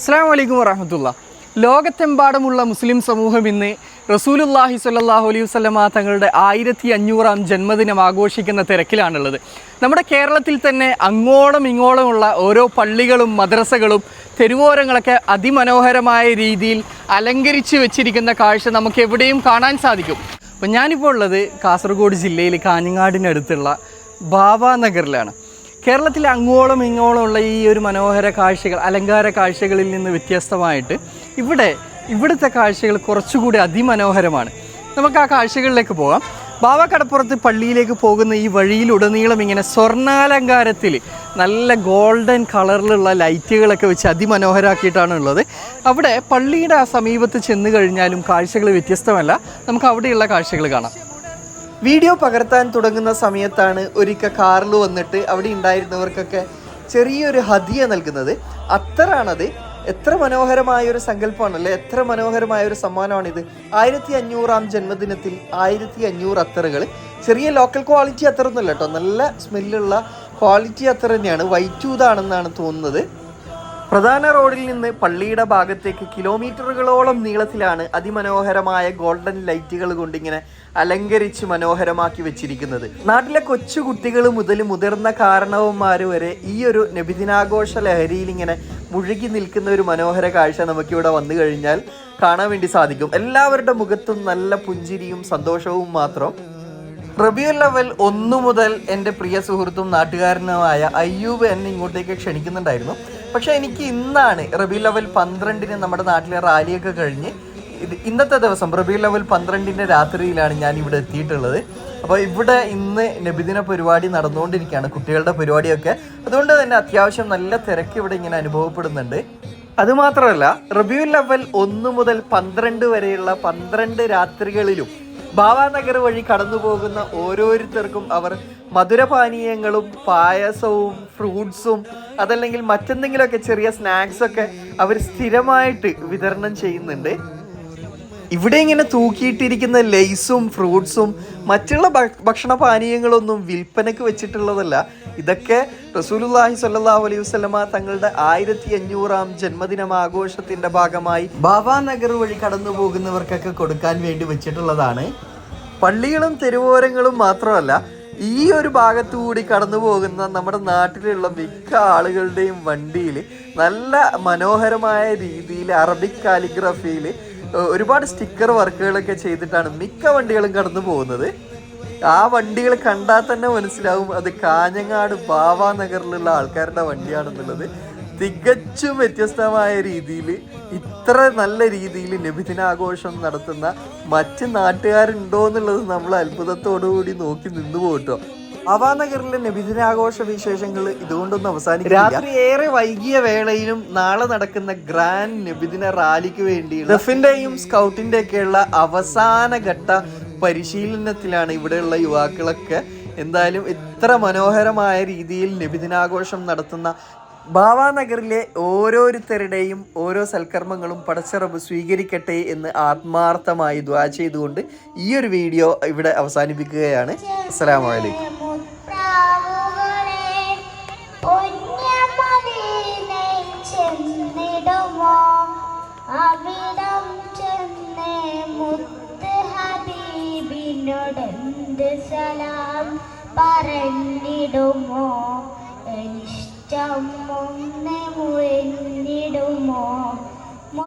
അസ്സാം വലൈക്കും വറഹമത്തുള്ള. ലോകത്തെമ്പാടുമുള്ള മുസ്ലിം സമൂഹം ഇന്ന് റസൂലുല്ലാഹി സ്വല്ലല്ലാഹു അലൈഹി വസല്ലമ തങ്ങളുടെ ആയിരത്തി അഞ്ഞൂറാം ജന്മദിനം ആഘോഷിക്കുന്ന തിരക്കിലാണുള്ളത്. നമ്മുടെ കേരളത്തിൽ തന്നെ അങ്ങോളം ഇങ്ങോളമുള്ള ഓരോ പള്ളികളും മദ്രസകളും തെരുവോരങ്ങളൊക്കെ അതിമനോഹരമായ രീതിയിൽ അലങ്കരിച്ച് വെച്ചിരിക്കുന്ന കാഴ്ച നമുക്ക് എവിടെയും കാണാൻ സാധിക്കും. അപ്പം ഞാനിപ്പോൾ ഉള്ളത് കാസർഗോഡ് ജില്ലയിൽ കാഞ്ഞങ്ങാടിനടുത്തുള്ള ബാബാ നഗറിലാണ്. കേരളത്തിലെ അങ്ങോളം ഇങ്ങോളം ഉള്ള ഈ ഒരു മനോഹര കാഴ്ചകൾ അലങ്കാര കാഴ്ചകളിൽ നിന്ന് വ്യത്യസ്തമായിട്ട് ഇവിടെ ഇവിടുത്തെ കാഴ്ചകൾ കുറച്ചുകൂടി അതിമനോഹരമാണ്. നമുക്ക് ആ കാഴ്ചകളിലേക്ക് പോകാം. ബാബ കടപ്പുറത്ത് പള്ളിയിലേക്ക് പോകുന്ന ഈ വഴിയിലുടനീളം ഇങ്ങനെ സ്വർണാലങ്കാരത്തിൽ നല്ല ഗോൾഡൻ കളറിലുള്ള ലൈറ്റുകളൊക്കെ വെച്ച് അതിമനോഹരാക്കിയിട്ടാണ് ഉള്ളത് അവിടെ പള്ളിയുടെ ആ സമീപത്ത് ചെന്ന് കഴിഞ്ഞാലും കാഴ്ചകൾ വ്യത്യസ്തമല്ല. നമുക്ക് അവിടെയുള്ള കാഴ്ചകൾ കാണാം. വീഡിയോ പകർത്താൻ തുടങ്ങുന്ന സമയത്താണ് ഒരിക്കൽ കാറിൽ വന്നിട്ട് അവിടെ ഉണ്ടായിരുന്നവർക്കൊക്കെ ചെറിയൊരു ഹതിയ നൽകുന്നത്. അത്തറാണത് എത്ര മനോഹരമായ ഒരു സങ്കല്പമാണല്ലേ? എത്ര മനോഹരമായ ഒരു സമ്മാനമാണിത്. ആയിരത്തി അഞ്ഞൂറാം ജന്മദിനത്തിൽ ആയിരത്തി അഞ്ഞൂറ് അത്തറുകൾ ചെറിയ ലോക്കൽ ക്വാളിറ്റി അത്തറൊന്നുമല്ല കേട്ടോ. നല്ല സ്മെല്ലുള്ള ക്വാളിറ്റി അത്തർ തന്നെയാണ്. വൈറ്റൂതാണെന്നാണ് തോന്നുന്നത്. പ്രധാന റോഡിൽ നിന്ന് പള്ളിയുടെ ഭാഗത്തേക്ക് കിലോമീറ്ററുകളോളം നീളത്തിലാണ് അതിമനോഹരമായ ഗോൾഡൻ ലൈറ്റുകൾ കൊണ്ടിങ്ങനെ അലങ്കരിച്ച് മനോഹരമാക്കി വെച്ചിരിക്കുന്നത്. നാട്ടിലെ കൊച്ചു കുട്ടികൾ മുതൽ മുതിർന്ന കാരണവന്മാർ വരെ ഈ ഒരു നബിദിനാഘോഷ ലഹരിയിൽ ഇങ്ങനെ മുഴുകി നിൽക്കുന്ന ഒരു മനോഹര കാഴ്ച നമുക്കിവിടെ വന്നു കഴിഞ്ഞാൽ കാണാൻ വേണ്ടി സാധിക്കും. എല്ലാവരുടെ മുഖത്തും നല്ല പുഞ്ചിരിയും സന്തോഷവും മാത്രം. റബിയുൽ ലെവൽ ഒന്നു മുതൽ എന്റെ പ്രിയ സുഹൃത്തും നാട്ടുകാരനുമായ അയ്യൂബ് എന്നെ ഇങ്ങോട്ടേക്ക് ക്ഷണിക്കുന്നുണ്ടായിരുന്നു. പക്ഷെ എനിക്ക് ഇന്നാണ് റബി ലെവൽ പന്ത്രണ്ടിന് നമ്മുടെ നാട്ടിലെ റാലിയൊക്കെ കഴിഞ്ഞ് ഇത് ഇന്നത്തെ ദിവസം റബി ലെവൽ പന്ത്രണ്ടിന്റെ രാത്രിയിലാണ് ഞാൻ ഇവിടെ എത്തിയിട്ടുള്ളത്. അപ്പോൾ ഇവിടെ ഇന്ന് നബിദിന പരിപാടി നടന്നുകൊണ്ടിരിക്കുകയാണ് കുട്ടികളുടെ പരിപാടിയൊക്കെ. അതുകൊണ്ട് തന്നെ അത്യാവശ്യം നല്ല തിരക്ക് ഇവിടെ ഇങ്ങനെ അനുഭവപ്പെടുന്നുണ്ട്. അതുമാത്രമല്ല റബ്യൂ ലെവൽ ഒന്ന് മുതൽ പന്ത്രണ്ട് വരെയുള്ള പന്ത്രണ്ട് രാത്രികളിലും ഭാവാനഗർ വഴി കടന്നു പോകുന്ന ഓരോരുത്തർക്കും അവർ മധുരപാനീയങ്ങളും പായസവും ഫ്രൂട്ട്സും അതല്ലെങ്കിൽ മറ്റെന്തെങ്കിലുമൊക്കെ ചെറിയ സ്നാക്സ് ഒക്കെ അവർ സ്ഥിരമായിട്ട് വിതരണം ചെയ്യുന്നുണ്ട്. ഇവിടെ ഇങ്ങനെ തൂക്കിയിട്ടിരിക്കുന്ന ലെയ്സും ഫ്രൂട്ട്സും മറ്റുള്ള ഭക്ഷണ പാനീയങ്ങളൊന്നും വിൽപ്പനക്ക് വെച്ചിട്ടുള്ളതല്ല. ഇതൊക്കെ റസൂലുല്ലാഹി സ്വല്ലല്ലാഹു അലൈഹി വസല്ലമ തങ്ങളുടെ ആയിരത്തി അഞ്ഞൂറാം ജന്മദിനം ആഘോഷത്തിന്റെ ഭാഗമായി ബാബാ നഗർ വഴി കടന്നു പോകുന്നവർക്കൊക്കെ കൊടുക്കാൻ വേണ്ടി വെച്ചിട്ടുള്ളതാണ്. പള്ളികളും തെരുവോരങ്ങളും മാത്രമല്ല ഈ ഒരു ഭാഗത്തു കൂടി കടന്നു പോകുന്ന നമ്മുടെ നാട്ടിലുള്ള മിക്ക ആളുകളുടെയും വണ്ടിയിൽ നല്ല മനോഹരമായ രീതിയിൽ അറബിക് കാലിഗ്രഫിയിൽ ഒരുപാട് സ്റ്റിക്കർ വർക്കുകളൊക്കെ ചെയ്തിട്ടാണ് മിക്ക വണ്ടികളും കടന്നു പോകുന്നത് ആ വണ്ടികൾ കണ്ടാൽ തന്നെ മനസ്സിലാവും അത് കാഞ്ഞങ്ങാട് ബാവാ നഗറിലുള്ള ആൾക്കാരുടെ വണ്ടിയാണെന്നുള്ളത്. തികച്ചും വ്യത്യസ്തമായ രീതിയിൽ ഇത്ര നല്ല രീതിയിൽ നബിദിനാഘോഷം നടത്തുന്ന മറ്റ് നാട്ടുകാരുണ്ടോ എന്നുള്ളത് നമ്മൾ അത്ഭുതത്തോടുകൂടി നോക്കി നിന്നു പോട്ടോ നഗറിലെ നബിദിനാഘോഷ വിശേഷങ്ങൾ ഇതുകൊണ്ടൊന്നും അവസാനിക്കും രാത്രി ഏറെ വൈകിയ വേളയിലും നാളെ നടക്കുന്ന ഗ്രാൻഡ് നബിദിന റാലിക്ക് വേണ്ടി ദഫിന്റെയും സ്കൗട്ടിന്റെ ഒക്കെയുള്ള അവസാന ഘട്ട പരിശീലനത്തിലാണ് ഇവിടെയുള്ള യുവാക്കളൊക്കെ എന്തായാലും ഇത്ര മനോഹരമായ രീതിയിൽ നബിദിനാഘോഷം നടത്തുന്ന ഭാവാനഗറിലെ ഓരോരുത്തരുടെയും ഓരോ സൽക്കർമ്മങ്ങളും പടച്ചറബ് സ്വീകരിക്കട്ടെ എന്ന് ആത്മാർത്ഥമായി ദ്വാ ചെയ്തുകൊണ്ട് ഈ ഒരു വീഡിയോ ഇവിടെ അവസാനിപ്പിക്കുകയാണ്. അലൈക്കും. സലാം പറഞ്ഞിടുമോ? ഇഷ്ടം ഒന്ന് മുഴഞ്ഞിടുമോ